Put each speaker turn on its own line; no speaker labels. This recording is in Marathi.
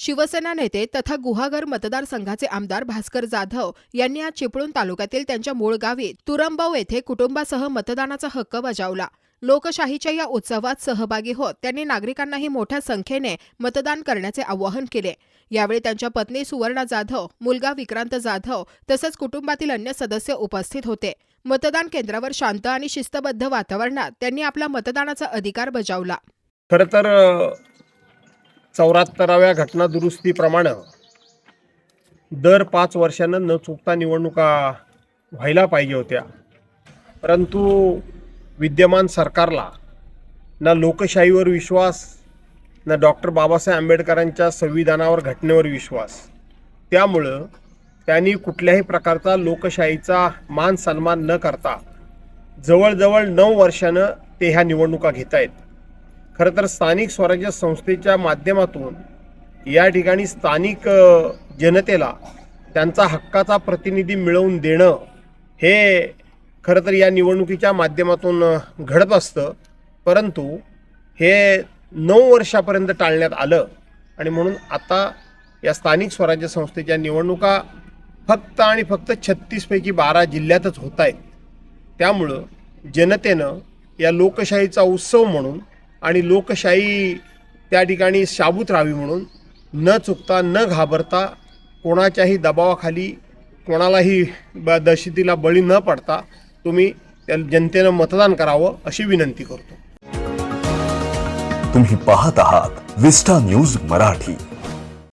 शिवसेना नेते तथा गुहागर मतदारसंघाचे आमदार भास्कर जाधव यांनी आज चिपळूण तालुक्यातील त्यांच्या मूळ गावी तुरंबव येथे कुटुंबासह मतदानाचा हक्क बजावला. लोकशाहीच्या या उत्सवात सहभागी होत त्यांनी नागरिकांनाही मोठ्या संख्येने मतदान करण्याचे आवाहन केले. यावेळी त्यांच्या पत्नी सुवर्णा जाधव मुलगा विक्रांत जाधव तसंच कुटुंबातील अन्य सदस्य उपस्थित होते. मतदान केंद्रावर शांत आणि शिस्तबद्ध वातावरणात त्यांनी आपला मतदानाचा अधिकार बजावला.
खर तर चौऱ्याहत्तराव्या घटना दुरुस्तीप्रमाणे दर पाच वर्षानं न चुकता निवडणुका व्हायला पाहिजे होत्या. परंतु विद्यमान सरकारला ना लोकशाहीवर विश्वास ना डॉक्टर बाबासाहेब आंबेडकरांच्या संविधानावर घटनेवर विश्वास. त्यामुळं त्यांनी कुठल्याही प्रकारचा लोकशाहीचा मान सन्मान न करता जवळजवळ नऊ वर्षानं ते ह्या निवडणुका घेत आहेत खरं तर स्थानिक स्वराज्य संस्थेच्या माध्यमातून या ठिकाणी स्थानिक जनतेला त्यांचा हक्काचा प्रतिनिधी मिळवून देणं हे खरं तर या निवडणुकीच्या माध्यमातून घडत असतं. परंतु हे नऊ वर्षापर्यंत टाळण्यात आलं आणि म्हणून आता या स्थानिक स्वराज्य संस्थेच्या निवडणुका फक्त आणि फक्त छत्तीसपैकी बारा जिल्ह्यातच होत आहेत. त्यामुळं जनतेनं या लोकशाहीचा उत्सव म्हणून आणि लोकशाही त्या ठिकाणी शाबूत राहावी म्हणून न चुकता न घाबरता कोणाच्याही दबावाखाली कोणालाही ब दहशतीला बळी न पडता तुम्ही त्या जनतेनं मतदान करावं अशी विनंती करतो.
तुम्ही पाहत आहात विस्टा न्यूज मराठी.